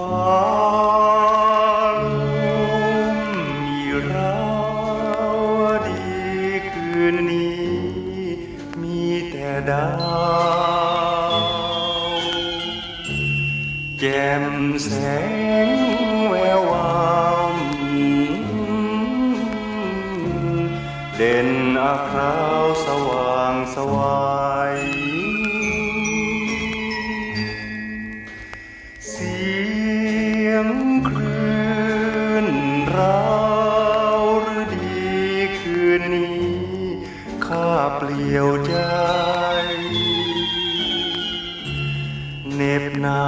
ฟ้ามีราวดีคืนนี้ มีแต่ดาวแจ่มแสงแวววาวเด่นอาคราวสว่างสวาย ข้าเปลี่ยวใจ เน็บหนา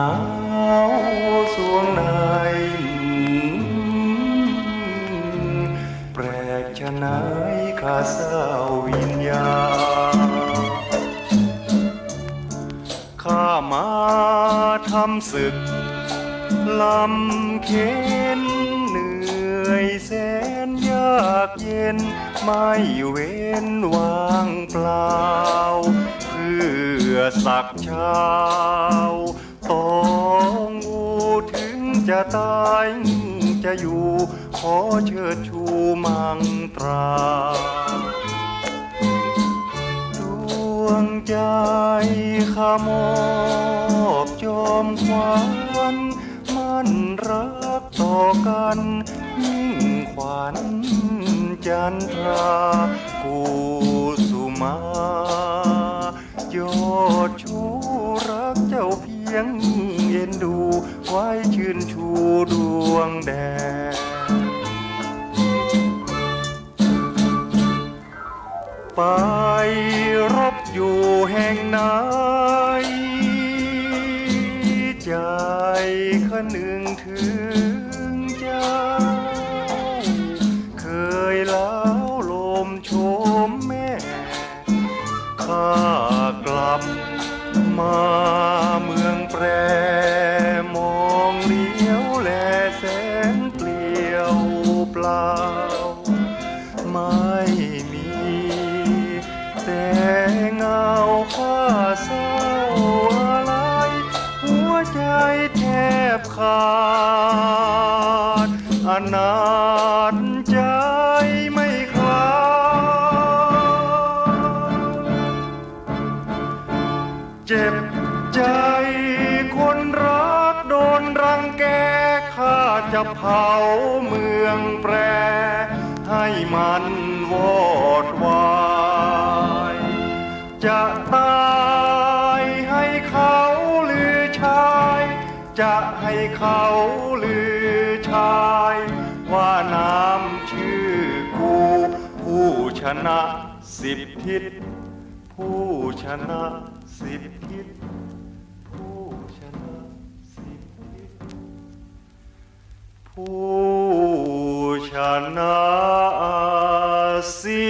วสวงในแปลกชะนายข้าเศร้าวิญญาข้ามาทำศึก ลำเข็นเหนื่อยแสนยากเย็นไม่เว้นวางเพื่อสักเช้าต้องอูถึงจะตายจะอยู่ ขอเชิดชูมังตราดวงใจข้ามอบจอมควันมันรักต่อกันยิ่งขวัญจันทรากู มา ยอดชูรักเจ้าเพียงเอ็นดู ไว้ชื่นชูดวงแดงไปรบอยู่แห่งไหนใจขนึงถึง เลี้ยวแลแสนเปลี่ยวเปล่า ไม่มีแต่เงาข้าเศร้าอะไร หัวใจแทบขาดอนา แกข้าจะเผาเมืองแปร ให้มันวอดวาย จะตายให้เขาลือชาย จะให้เขาลือชาย ว่าน้ำชื่อกู ผู้ชนะสิบทิศผู้ชนะสิบทิศผู้ชนะ ผู้ชนะสิ